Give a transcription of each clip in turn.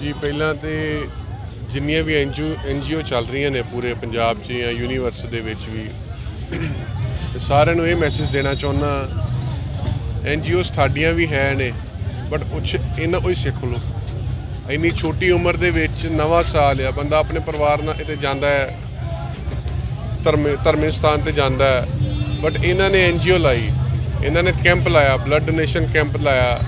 ਜੀ, ਪਹਿਲਾਂ ਤੇ ਜਿੰਨੀਆਂ ਵੀ ਐਨਜੀਓ ਐਨਜੀਓ ਚੱਲ ਰਹੀਆਂ ਨੇ ਪੂਰੇ ਪੰਜਾਬ 'ਚ ਜਾਂ ਯੂਨੀਵਰਸ ਦੇ ਵਿੱਚ ਵੀ ਸਾਰਿਆਂ ਨੂੰ ਇਹ ਮੈਸੇਜ ਦੇਣਾ ਚਾਹੁੰਦਾ ਐਨਜੀਓ ਸਾਡੀਆਂ ਵੀ ਹੈ ਨੇ ਬਟ ਕੁਛ ਇਹਨਾਂ ਕੋਈ ਸਿੱਖ ਲਓ। ਇੰਨੀ ਛੋਟੀ ਉਮਰ ਦੇ ਵਿੱਚ ਨਵਾਂ ਸਾਲ ਆ, ਬੰਦਾ ਆਪਣੇ ਪਰਿਵਾਰ ਨਾਲ ਇੱਥੇ ਜਾਂਦਾ ਹੈ, ਧਰਮ ਧਰਮੀ ਸਥਾਨ ਤੇ ਜਾਂਦਾ ਹੈ ਬਟ ਇਹਨਾਂ ਨੇ ਐਨਜੀਓ ਲਾਈ। ਇਹਨਾਂ ਨੇ ਕੈਂਪ ਲਾਇਆ ਬਲੱਡ ਡੋਨੇਸ਼ਨ ਕੈਂਪ ਲਾਇਆ,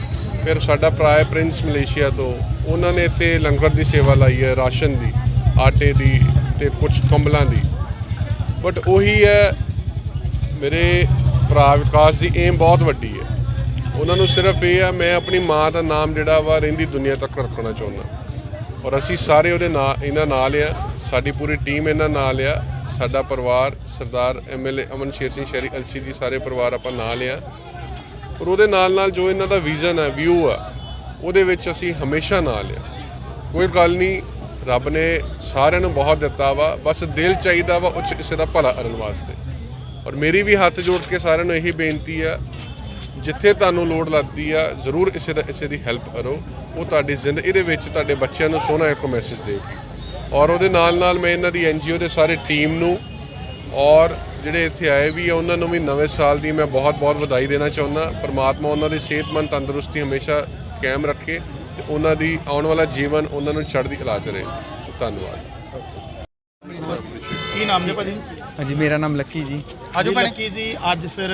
ਫਿਰ ਸਾਡਾ ਭਰਾ ਹੈ ਪ੍ਰਿੰਸ ਮਲੇਸ਼ੀਆ ਤੋਂ ਉਹਨਾਂ ਨੇ ਇੱਥੇ ਲੰਗਰ ਦੀ ਸੇਵਾ ਲਾਈ ਹੈ, ਰਾਸ਼ਨ ਦੀ, ਆਟੇ ਦੀ ਤੇ ਕੁਝ ਕੰਬਲਾਂ ਦੀ। ਬਟ ਉਹੀ ਹੈ, ਮੇਰੇ ਭਰਾ ਵਿਕਾਸ ਦੀ ਏਮ ਬਹੁਤ ਵੱਡੀ ਹੈ। ਉਹਨਾਂ ਨੂੰ ਸਿਰਫ ਇਹ ਆ ਮੈਂ ਆਪਣੀ ਮਾਂ ਦਾ ਨਾਮ ਜਿਹੜਾ ਵਾ ਰਹਿੰਦੀ ਦੁਨੀਆ ਤੱਕ ਰੱਖਣਾ ਚਾਹੁੰਦਾ। ਔਰ ਅਸੀਂ ਸਾਰੇ ਉਹਦੇ ਨਾਲ ਇਹਨਾਂ ਨਾਲ ਆ। ਸਾਡੀ ਪੂਰੀ ਟੀਮ ਇਹਨਾਂ ਨਾਲ ਆ। ਸਾਡਾ ਪਰਿਵਾਰ, ਸਰਦਾਰ ਐਮਐਲਏ ਅਮਨ ਸ਼ੇਰ ਸਿੰਘ ਸ਼ਹਿਰੀ ਅਲਸੀ ਜੀ ਸਾਰੇ ਪਰਿਵਾਰ ਆਪਾਂ ਨਾਲ ਆ। ਔਰ ਉਹਦੇ ਨਾਲ ਨਾਲ ਜੋ ਇਹਨਾਂ ਦਾ ਵਿਜ਼ਨ ਹੈ ਵਿਊ ਆ ਉਹਦੇ ਵਿੱਚ ਅਸੀਂ ਹਮੇਸ਼ਾ ਨਾਲ ਆ ਕੋਈ ਗੱਲ ਨਹੀਂ, ਰੱਬ ਨੇ ਸਾਰਿਆਂ ਨੂੰ ਬਹੁਤ ਦਿੱਤਾ ਵਾ, ਬਸ ਦਿਲ ਚਾਹੀਦਾ ਵਾ ਉੱਚ ਕਿਸੇ ਦਾ ਭਲਾ ਕਰਨ ਵਾਸਤੇ। ਔਰ ਮੇਰੀ ਵੀ ਹੱਥ ਜੋੜ ਕੇ ਸਾਰਿਆਂ ਨੂੰ ਇਹੀ ਬੇਨਤੀ ਆ, ਜਿੱਥੇ ਤੁਹਾਨੂੰ ਲੋੜ ਲੱਗਦੀ ਆ, ਜ਼ਰੂਰ ਇਸੇ ਦਾ ਇਸੇ ਦੀ ਹੈਲਪ ਕਰੋ। ਉਹ ਤੁਹਾਡੀ ਜ਼ਿੰਦਗੀ ਦੇ ਵਿੱਚ ਤੁਹਾਡੇ ਬੱਚਿਆਂ ਨੂੰ ਸੋਹਣਾ ਇੱਕ ਮੈਸੇਜ ਦੇਗੀ। ਔਰ ਉਹਦੇ ਨਾਲ ਨਾਲ ਮੈਂ ਇਹਨਾਂ ਦੀ ਐਨਜੀਓ ਦੇ ਸਾਰੇ ਟੀਮ ਨੂੰ ਔਰ ਜਿਹੜੇ ਇੱਥੇ ਆਏ ਵੀ ਆ ਉਹਨਾਂ ਨੂੰ ਵੀ ਨਵੇਂ ਸਾਲ ਦੀ ਮੈਂ ਬਹੁਤ ਬਹੁਤ ਵਧਾਈ ਦੇਣਾ ਚਾਹੁੰਦਾ। ਪਰਮਾਤਮਾ ਉਹਨਾਂ ਦੀ ਸਿਹਤਮੰਦ ਤੰਦਰੁਸਤੀ ਹਮੇਸ਼ਾ ਕਾਇਮ ਰੱਖੇ ਤੇ ਉਹਨਾਂ ਦੀ ਆਉਣ ਵਾਲਾ ਜੀਵਨ ਉਹਨਾਂ ਨੂੰ ਚੜ੍ਹਦੀ ਕਲਾ ਚ ਰਹੇ। ਧੰਨਵਾਦ। ਕੀ ਨਾਮ ਜੀ ਭਾਜੀ? ਹਾਂਜੀ ਮੇਰਾ ਨਾਮ ਲੱਕੀ ਜੀ। ਆਜੋ ਭੈਣੇ ਕੀ ਜੀ ਅੱਜ ਫਿਰ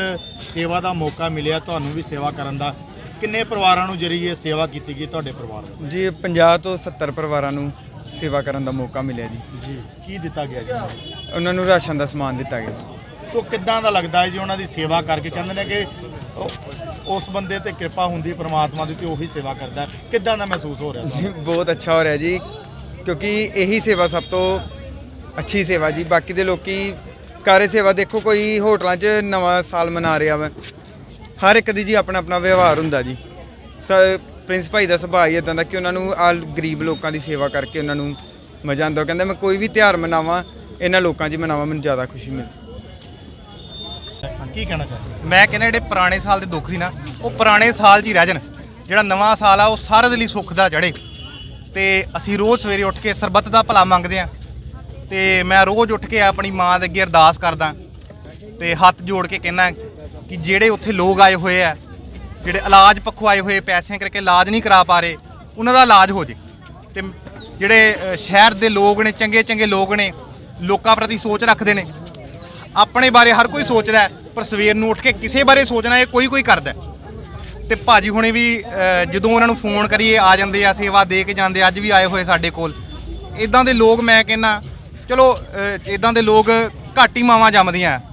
ਸੇਵਾ ਦਾ ਮੌਕਾ ਮਿਲਿਆ ਤੁਹਾਨੂੰ ਵੀ ਸੇਵਾ ਕਰਨ ਦਾ। ਕਿੰਨੇ ਪਰਿਵਾਰਾਂ ਨੂੰ ਜਰੀਏ ਸੇਵਾ ਕੀਤੀ ਗਈ ਤੁਹਾਡੇ ਪਰਿਵਾਰ ਨੂੰ? ਜੀ 50 ਤੋਂ 70 ਪਰਿਵਾਰਾਂ ਨੂੰ ਸੇਵਾ ਕਰਨ ਦਾ ਮੌਕਾ ਮਿਲਿਆ ਜੀ। ਜੀ ਕੀ ਦਿੱਤਾ ਗਿਆ ਜੀ? ਉਹਨਾਂ ਨੂੰ ਰਾਸ਼ਨ ਦਾ ਸਮਾਨ ਦਿੱਤਾ ਗਿਆ। ਸੋ ਕਿੱਦਾਂ ਦਾ ਲੱਗਦਾ ਹੈ ਜੀ ਉਹਨਾਂ ਦੀ ਸੇਵਾ ਕਰਕੇ? ਕਹਿੰਦੇ ਨੇ ਕਿ ਉਸ ਬੰਦੇ ਤੇ ਕਿਰਪਾ ਹੁੰਦੀ ਪ੍ਰਮਾਤਮਾ ਦੀ ਤੇ ਉਹੀ ਸੇਵਾ ਕਰਦਾ। ਕਿੱਦਾਂ ਦਾ ਮਹਿਸੂਸ ਹੋ ਰਿਹਾ ਜੀ? ਬਹੁਤ ਅੱਛਾ ਹੋ ਰਿਹਾ ਜੀ ਕਿਉਂਕਿ ਇਹੀ ਸੇਵਾ ਸਭ ਤੋਂ ਅੱਛੀ ਸੇਵਾ ਜੀ। ਬਾਕੀ ਦੇ ਲੋਕੀ ਕਾਰੇ ਸੇਵਾ ਦੇਖੋ ਕੋਈ ਹੋਟਲਾਂ 'ਚ ਨਵਾਂ ਸਾਲ ਮਨਾ ਰਿਹਾ ਵਾ। ਹਰ ਇੱਕ ਦੀ ਜੀ ਆਪਣਾ ਆਪਣਾ ਵਿਵਹਾਰ ਹੁੰਦਾ ਜੀ। ਸਰ ਪ੍ਰਿੰਸ ਭਾਈ ਦਾ ਸੁਭਾਅ ਹੀ ਇਦਾਂ ਦਾ ਕਿ ਉਹਨਾਂ ਨੂੰ ਆ ਗਰੀਬ ਲੋਕਾਂ ਦੀ ਸੇਵਾ ਕਰਕੇ ਉਹਨਾਂ ਨੂੰ ਮਜ਼ਾ ਆਉਂਦਾ। ਕਹਿੰਦਾ ਮੈਂ ਕੋਈ ਵੀ ਤਿਉਹਾਰ ਮਨਾਵਾਂ ਇਹਨਾਂ ਲੋਕਾਂ 'ਚ ਮਨਾਵਾਂ ਮੈਨੂੰ ਜ਼ਿਆਦਾ ਖੁਸ਼ੀ ਮਿਲਦੀ ਕੀ ਕਹਿਣਾ ਚਾਹੁੰਦੇ ਮੈਂ ਕਹਿੰਦਾ ਜਿਹੜੇ ਪੁਰਾਣੇ ਸਾਲ ਦੇ ਦੁੱਖ ਸੀ ਨਾ ਉਹ ਪੁਰਾਣੇ ਸਾਲ 'ਚ ਹੀ ਰਹਿ ਜਾਣ। ਜਿਹੜਾ ਨਵਾਂ ਸਾਲ ਆ ਉਹ ਸਾਰਿਆਂ ਦੇ ਲਈ ਸੁੱਖ ਦਾ ਚੜੇ ਤੇ ਅਸੀਂ ਰੋਜ਼ ਸਵੇਰੇ ਉੱਠ ਕੇ ਸਰਬੱਤ ਦਾ ਭਲਾ ਮੰਗਦੇ ਆ ਤੇ ਮੈਂ ਰੋਜ਼ ਉੱਠ ਕੇ ਆਪਣੀ ਮਾਂ ਦੇ ਅੱਗੇ ਅਰਦਾਸ ਕਰਦਾ ਤੇ ਹੱਥ ਜੋੜ ਕੇ ਕਹਿੰਦਾ ਕਿ ਜਿਹੜੇ ਉੱਥੇ ਲੋਕ ਆਏ ਹੋਏ ਆ ਜਿਹੜੇ ਇਲਾਜ ਪੱਖੋਂ ਆਏ ਹੋਏ ਪੈਸਿਆਂ ਕਰਕੇ ਇਲਾਜ ਨਹੀਂ ਕਰਾ ਪਾ ਰਹੇ ਉਹਨਾਂ ਦਾ ਇਲਾਜ ਹੋ ਜੇ। ਤੇ ਜਿਹੜੇ ਅ, ਸ਼ਹਿਰ ਦੇ ਲੋਕ ਨੇ ਚੰਗੇ ਚੰਗੇ ਲੋਕ ਨੇ ਲੋਕਾਂ ਪ੍ਰਤੀ ਸੋਚ ਰੱਖਦੇ ਨੇ। ਆਪਣੇ ਬਾਰੇ ਹਰ ਕੋਈ ਸੋਚਦਾ ਹੈ, ਪਰ ਸਵੇਰ ਨੂੰ ਉੱਠ ਕੇ ਕਿਸੇ ਬਾਰੇ ਸੋਚਣਾ ਇਹ ਕੋਈ ਕੋਈ ਕਰਦਾ ਹੈ। ਤੇ ਭਾਜੀ ਹੁਣੇ ਵੀ ਜਦੋਂ ਉਹਨਾਂ ਨੂੰ ਫੋਨ ਕਰੀਏ, ਆ ਜਾਂਦੇ ਆ, ਸੇਵਾ ਦੇ ਕੇ ਜਾਂਦੇ ਅੱਜ ਵੀ ਆਏ ਹੋਏ ਸਾਡੇ ਕੋਲ ਇਦਾਂ ਦੇ ਲੋਕ ਮੈਂ ਕਹਿੰਦਾ, ਚਲੋ ਇਦਾਂ ਦੇ ਲੋਕ ਘੱਟ ਹੀ ਮਾਵਾਂ ਜੰਮਦੀਆਂ